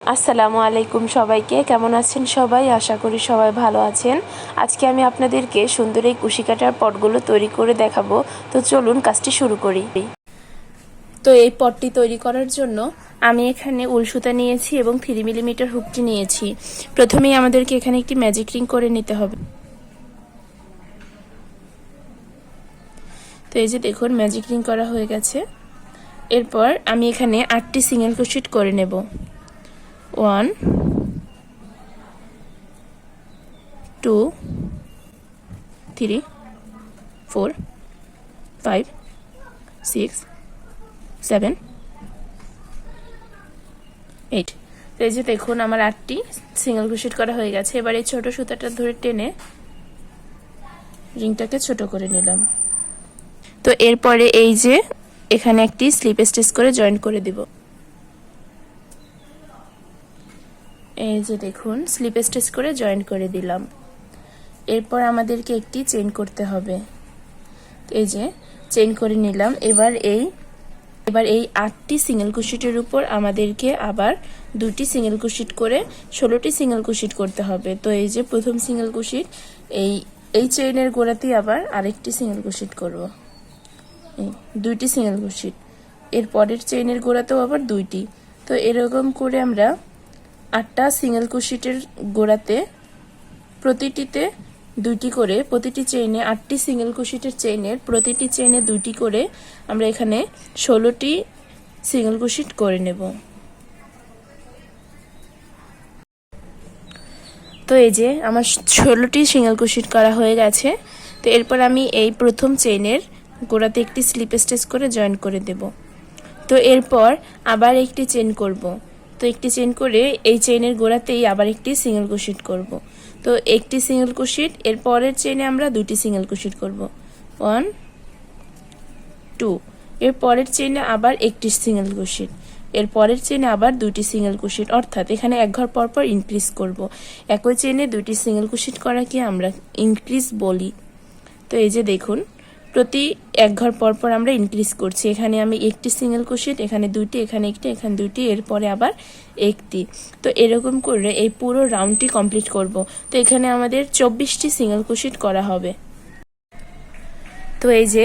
আসসালামু আলাইকুম সবাইকে। কেমন আছেন সবাই? আশা করি সবাই ভালো আছেন। আজকে আমি আপনাদেরকে সুন্দর এই কুশি কাটার পটগুলো তৈরি করে দেখাবো। তো চলুন কাজটি শুরু করি। তো এই পটটি তৈরি করার জন্য আমি এখানে উল সুতা নিয়েছি এবং থ্রি মিলিমিটার হুকটি নিয়েছি। প্রথমেই আমাদেরকে এখানে একটি ম্যাজিক রিং করে নিতে হবে। তো এই যে দেখুন, ম্যাজিক রিং করা হয়ে গেছে। এরপর আমি এখানে আটটি সিঙ্গেল ক্রোশেট করে নেব। One two three four five six seven eight এই যে দেখুন, আমার আটটি সিঙ্গেল ক্রোশেট করা হয়ে গেছে। এবার এই ছোটো সুতাটা ধরে টেনে রিংটাকে ছোট করে নিলাম। তো এরপরে এই যে এখানে একটি স্লিপ স্টিচ করে জয়েন করে দিব। এই যে দেখুন স্লিপ স্টিচ করে জয়েন করে দিলাম। এরপর আমাদেরকে একটি চেন করতে হবে। এই যে চেন করে নিলাম। এবার এই এবার এই আটটি সিঙ্গেল কুশিটের উপর আমাদেরকে আবার দুটি সিঙ্গেল কুশিট করে ষোলোটি সিঙ্গেল কুশিট করতে হবে। তো এই যে প্রথম সিঙ্গেল কুশিট এই এই চেইনের গোড়াতেই আবার আরেকটি সিঙ্গেল কুশিট করব। এই দুইটি সিঙ্গেল কুশিট এর পরের চেইনের গোড়াতেও আবার দুইটি। তো এরকম করে আমরা আটটা সিঙ্গেল কুশিটের গোড়াতে প্রতিটিতে দুইটি করে, প্রতিটি চেইনে আটটি সিঙ্গেল কুশিটের চেইনের প্রতিটি চেইনে দুইটি করে আমরা এখানে ষোলোটি সিঙ্গেল কুশিট করে নেব। তো এই যে আমার ষোলোটি সিঙ্গেল কুশিট করা হয়ে গেছে, তো এরপর আমি এই প্রথম চেইনের গোড়াতে একটি স্লিপ স্টেচ করে জয়েন করে দেব। তো এরপর আবার একটি চেন করব। তো একটি চেন করে এই চেইনের গোড়াতেই আবার একটি সিঙ্গেল কুশিট করব। তো একটি সিঙ্গেল কুশিট এর পরের চেইনে আমরা দুটি সিঙ্গেল কুশিট করব। ওয়ান টু এর পরের চেইনে আবার একটি সিঙ্গেল কুশিট এর পরের চেইনে আবার দুটি সিঙ্গেল কুশিট অর্থাৎ এখানে এক ঘর পর পর ইনক্রিজ করব। একই চেইনে দুটি সিঙ্গেল কুশিট করাকে আমরা ইনক্রিজ বলি। তো এই যে দেখুন প্রতি এক ঘর পর পর আমরা ইনক্রিজ করছি। এখানে আমি একটি সিঙ্গেল কুশিট এখানে দুইটি, এখানে একটি, এখানে দুইটি, এরপরে আবার একটি। তো এরকম করে এই পুরো রাউন্ডটি কমপ্লিট করব। তো এখানে আমাদের চব্বিশটি সিঙ্গেল কুশিট করা হবে। তো এই যে,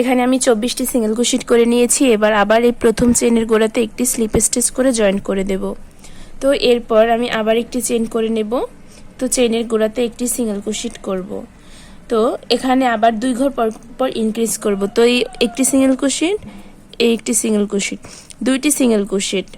এখানে আমি চব্বিশটি সিঙ্গেল কুশিট করে নিয়েছি। এবার আবার এই প্রথম চেনের গোড়াতে একটি স্লিপ স্টিচ করে জয়েন করে দেব। তো এরপর আমি আবার একটি চেন করে নেব। তো চেনের গোড়াতে একটি সিঙ্গেল কুশিট করব। তো এখানে আবার দুই ঘর পর পর ইনক্রিজ করব। তো এই একটি সিঙ্গেল কুশিট এই একটি সিঙ্গেল কুশিট দুইটি সিঙ্গেল কুশিট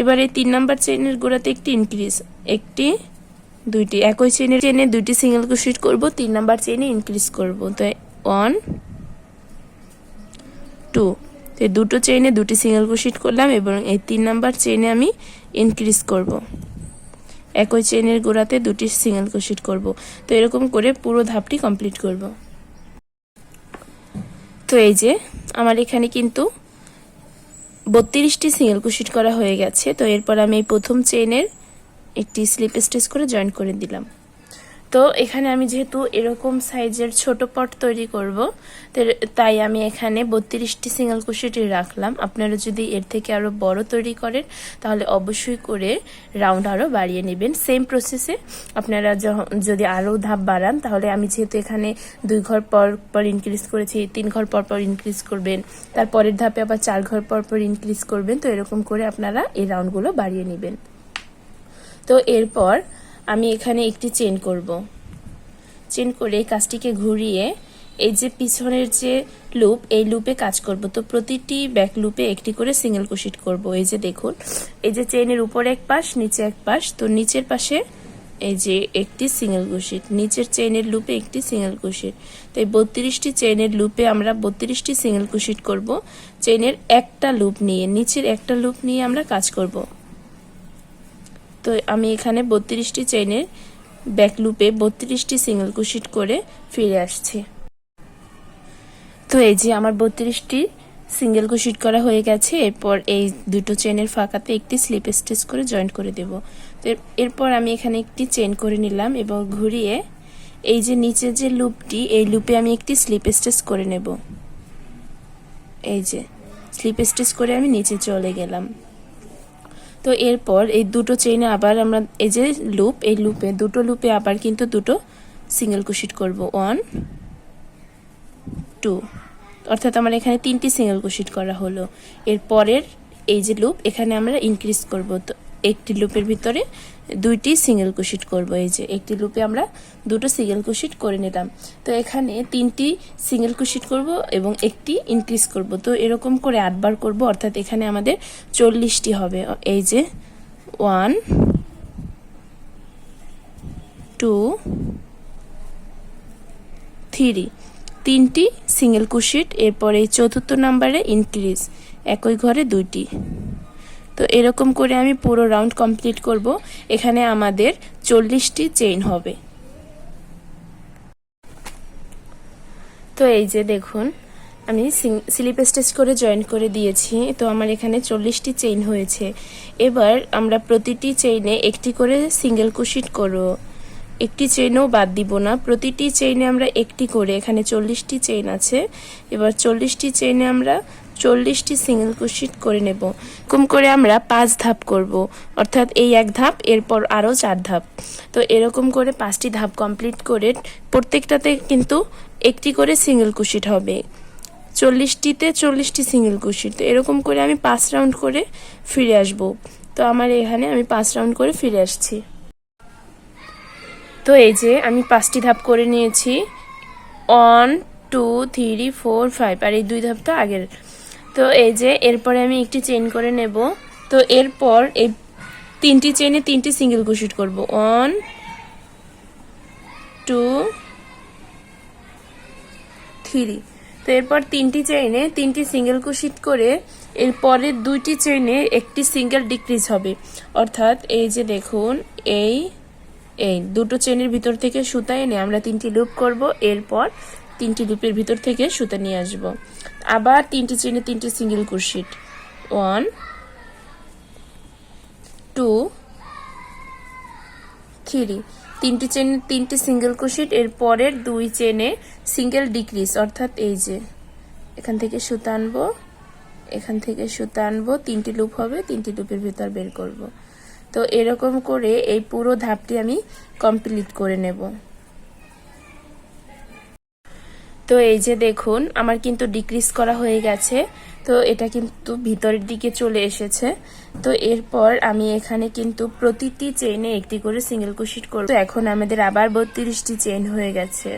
এবার তিন নাম্বার চেনের গোড়াতে একটি ইনক্রিজ একটি, দুইটি। একই চেনের চেনে দুইটি সিঙ্গেল কুশিট করব, তিন নাম্বার চেনে ইনক্রিজ করব। তো ওয়ান টু তো দুটো চেনে দুটি সিঙ্গেল কুশিট করলাম এবং এই তিন নাম্বার চেইনে আমি ইনক্রিজ করব। একই চেনের গোড়াতে দুটি সিঙ্গেল কুশিট করব। তো এরকম করে পুরো ধাপটি কমপ্লিট করব। তো এই যে, আমার এখানে কিন্তু বত্রিশটি সিঙ্গেল কুশিট করা হয়ে গেছে। তো এরপর আমি এই প্রথম চেনের একটি স্লিপ স্টিচ করে জয়েন করে দিলাম। তো এখানে আমি যেহেতু এরকম সাইজের ছোট পট তৈরি করব তাই আমি এখানে বত্রিশটি সিঙ্গেল কুশিটি রাখলাম। আপনারা যদি এর থেকে আরও বড় তৈরি করেন, তাহলে অবশ্যই করে রাউন্ড আরও বাড়িয়ে নেবেন। সেম প্রসেসে আপনারা যদি আরও ধাপ বাড়ান, তাহলে আমি যেহেতু এখানে দুই ঘর পর পর ইনক্রিজ করেছি, তিন ঘর পর পর ইনক্রিজ করবেন তারপরের ধাপে আবার চার ঘর পর পর ইনক্রিজ করবেন, তো এরকম করে আপনারা এই রাউন্ডগুলো বাড়িয়ে নেবেন। তো এরপর আমি এখানে একটি চেন করব। চেন করে কাজটিকে ঘুরিয়ে এই যে পিছনের যে লুপ, এই লুপে কাজ করব। তো প্রতিটি ব্যাক লুপে একটি করে সিঙ্গেল কুশিট করব। এই যে দেখুন, এই যে চেনের উপরে এক পাশ, নিচে এক পাশ, তো নিচের পাশে এই যে একটি সিঙ্গেল কুশিট নিচের চেনের লুপে একটি সিঙ্গেল কুশিট তো এই বত্রিশটি চেনের লুপে আমরা বত্রিশটি সিঙ্গেল কুশিট করব। চেনের একটা লুপ নিয়ে, নিচের একটা লুপ নিয়ে আমরা কাজ করব। তো আমি এখানে বত্রিশটি চেইনের ব্যাক লুপে বত্রিশটি সিঙ্গেল কুশিট করে ফিরে আসছি। তো এই যে আমার বত্রিশটি সিঙ্গেল কুশিট করা হয়ে গেছে, এরপর এই দুটো চেনের ফাঁকাতে একটি স্লিপ স্টিচ করে জয়েন করে দেব। তো এরপর আমি এখানে একটি চেন করে নিলাম এবং ঘুরিয়ে এই যে নিচের যে লুপটি, এই লুপে আমি একটি স্লিপ স্টিচ করে নেব। এই যে স্লিপ স্টিচ করে আমি নিচে চলে গেলাম। তো এরপর এই দুটো চেইনে আবার আমরা এই যে লুপ এই লুপে দুটো লুপে আবার কিন্তু দুটো সিঙ্গেল কুশিট করব। ওয়ান টু অর্থাৎ আমার এখানে তিনটি সিঙ্গেল কুশিট করা হলো। এর পরের এই যে লুপ এখানে আমরা ইনক্রিজ করব। তো একটি লুপের ভিতরে দুইটি সিঙ্গেল কুশিট করব। এই যে একটি লুপে আমরা দুটো সিঙ্গেল কুশিট করে নিলাম। তো এখানে তিনটি সিঙ্গেল কুশিট করব এবং একটি ইনক্রিজ করব। তো এরকম করে আটবার করব, অর্থাৎ এখানে আমাদের চল্লিশটি হবে। এই যে ওয়ান, টু, থ্রি, তিনটি সিঙ্গেল কুশিট, এরপরে চতুর্থ নাম্বারে ইনক্রিজ, একই ঘরে দুইটি। তো এরকম করে আমি পুরো রাউন্ড কমপ্লিট করব। এখানে আমাদের চল্লিশটি চেইন হবে। তো এই যে দেখুন, আমি স্লিপ স্টেচ করে জয়েন করে দিয়েছি। তো আমার এখানে চল্লিশটি চেইন হয়েছে। এবার আমরা প্রতিটি চেইনে একটি করে সিঙ্গেল কুশিট করব একটি চেইনও বাদ দিব না। প্রতিটি চেইনে আমরা একটি করে, এখানে চল্লিশটি চেইন আছে। এবার চল্লিশটি চেইনে আমরা চল্লিশটি সিঙ্গেল কুশিট করে নেব। কম করে আমরা পাঁচ ধাপ করব। অর্থাৎ এই এক ধাপ, এরপর আরও চার ধাপ। তো এরকম করে পাঁচটি ধাপ কমপ্লিট করে প্রত্যেকটাতে কিন্তু একটি করে সিঙ্গেল কুশিট হবে। চল্লিশটিতে চল্লিশটি সিঙ্গেল কুশিট। তো এরকম করে আমি পাঁচ রাউন্ড করে ফিরে আসব। তো আমার এখানে আমি পাঁচ রাউন্ড করে ফিরে আসছি। তো এই যে আমি পাঁচটি ধাপ করে নিয়েছি। One, two, three, four, five. আর এই দুই ধাপটা আগের। তো এই যে, এরপরে আমি একটি চেন করে নেব। তো এরপর এই তিনটি চেনে তিনটি সিঙ্গেল কুশিট করব। ওয়ান টু থ্রি তো এরপর তিনটি চেইনে তিনটি সিঙ্গেল কুশিট করে এরপরে দুইটি চেইনে একটি সিঙ্গেল ডিক্রিজ হবে। অর্থাৎ এই যে দেখুন, এই এই, দুটো চেনের ভিতর থেকে সুতা এনে আমরা তিনটি লুপ করব। এরপর তিনটি লুপের ভিতর থেকে সুতা নিয়ে আসব। আবার তিনটি চেনে তিনটি single crochet one two three তিনটি চেনে, তিনটি সিঙ্গেল কুশিট এর পরের দুই চেনে সিঙ্গেল ডিক্রিজ অর্থাৎ এই যে, এখান থেকে সুতা আনব, এখান থেকে সুতা আনব, তিনটি লুপ হবে, তিনটি লুপের ভিতর বের করব। তো এরকম করে এই পুরো ধাপটি আমি কমপ্লিট করে নেব। তো এই যে দেখুন, আমার কিন্তু ডিক্রিজ করা হয়ে গেছে। তো এটা কিন্তু ভিতরের দিকে চলে এসেছে। তো এরপর আমি এখানে কিন্তু প্রতিটি চেইনে একটি করে সিঙ্গেল কুশিট করব। এখন আমাদের আবার বত্রিশটি চেইন হয়ে গেছে।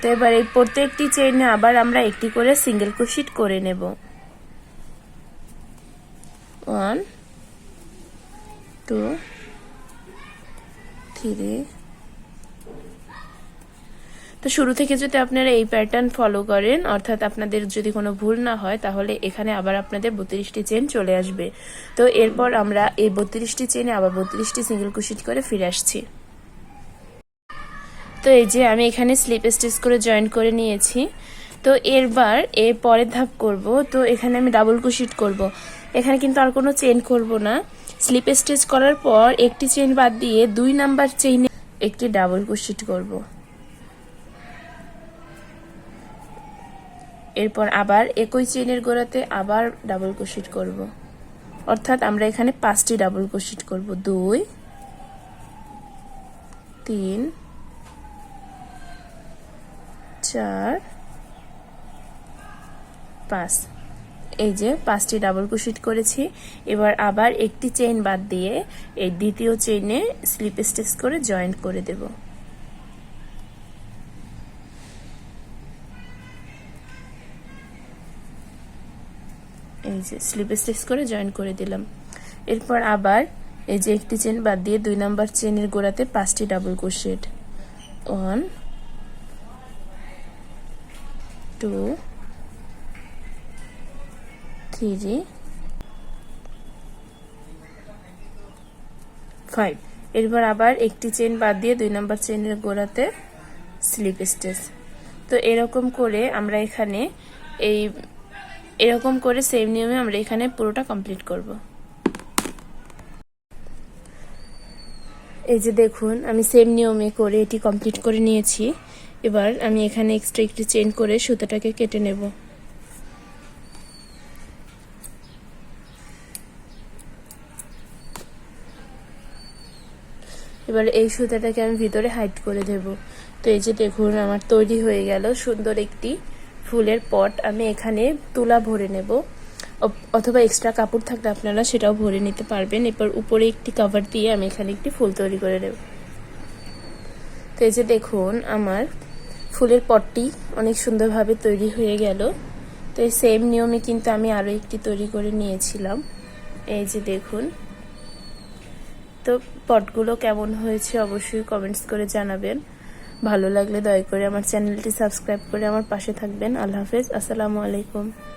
তো এবার এই প্রত্যেকটি চেইনে আবার আমরা একটি করে সিঙ্গেল কুশিট করে নেব। ওয়ান টু থ্রি তো শুরু থেকে যদি আপনারা এই প্যাটার্ন ফলো করেন, অর্থাৎ আপনাদের যদি কোনো ভুল না হয়, তাহলে এখানে আবার আপনাদের বত্রিশটি চেন চলে আসবে। তো এরপর আমরা এই বত্রিশটি চেনে আবার বত্রিশটি সিঙ্গেল কুশিট করে ফিরে আসছি। তো এই যে আমি এখানে স্লিপ স্টিচ করে জয়েন করে নিয়েছি। তো এরবার এর পরের ধাপ করব। তো এখানে আমি ডাবল কুশিট করব। এখানে কিন্তু আর কোনো চেন করব না। স্লিপ স্টিচ করার পর একটি চেন বাদ দিয়ে দুই নাম্বার চেইনে একটি ডাবল কুশিট করব। এরপর আবার একই চেনের গোড়াতে আবার ডাবল কুশিট করব। অর্থাৎ আমরা এখানে পাঁচটি ডাবল কুশিট করব। দুই, তিন, চার, পাঁচ। এই যে পাঁচটি ডাবল কুশিট করেছি। এবার আবার একটি চেইন বাদ দিয়ে এই দ্বিতীয় চেইনে স্লিপ স্টিচ করে জয়েন্ট করে দেব। এই যে স্লিপ স্টিচ করে জয়েন করে দিলাম। এরপর আবার এই যে একটি চেন বাদ দিয়ে দুই নাম্বার চেনের গোড়াতে পাঁচটি double crochet one two three five এরপর আবার একটি চেন বাদ দিয়ে দুই নাম্বার চেনের গোড়াতে স্লিপ স্টেচ তো এরকম করে আমরা এখানে এই এরকম করে সেম নিয়মে আমরা এখানে পুরোটা কমপ্লিট করব। এই যে দেখুন, আমি সেম নিয়মে করে এটি কমপ্লিট করে নিয়েছি। এবার আমি এখানে এক্সট্রা একটি চেন করে সুতোটাকে কেটে নেব। এবার এই সুতাটাকে আমি ভিতরে হাইড করে দেব। তো এই যে দেখুন, আমার তৈরি হয়ে গেল সুন্দর একটি ফুলের পট আমি এখানে তুলা ভরে নেব। অথবা এক্সট্রা কাপড় থাকলে আপনারা সেটাও ভরে নিতে পারবেন। এরপর উপরে একটি কভার দিয়ে আমি এখানে একটি ফুল তৈরি করে নেব। তো এই যে দেখুন, আমার ফুলের পটটি অনেক সুন্দরভাবে তৈরি হয়ে গেল। তো এই সেম নিয়মে কিন্তু আমি আরও একটি তৈরি করে নিয়েছিলাম। এই যে দেখুন। তো পটগুলো কেমন হয়েছে অবশ্যই কমেন্টস করে জানাবেন। ভালো লাগলে দয়া করে আমার চ্যানেলটি সাবস্ক্রাইব করে আমার পাশে থাকবেন। আল্লাহ হাফেজ। আসসালামু আলাইকুম।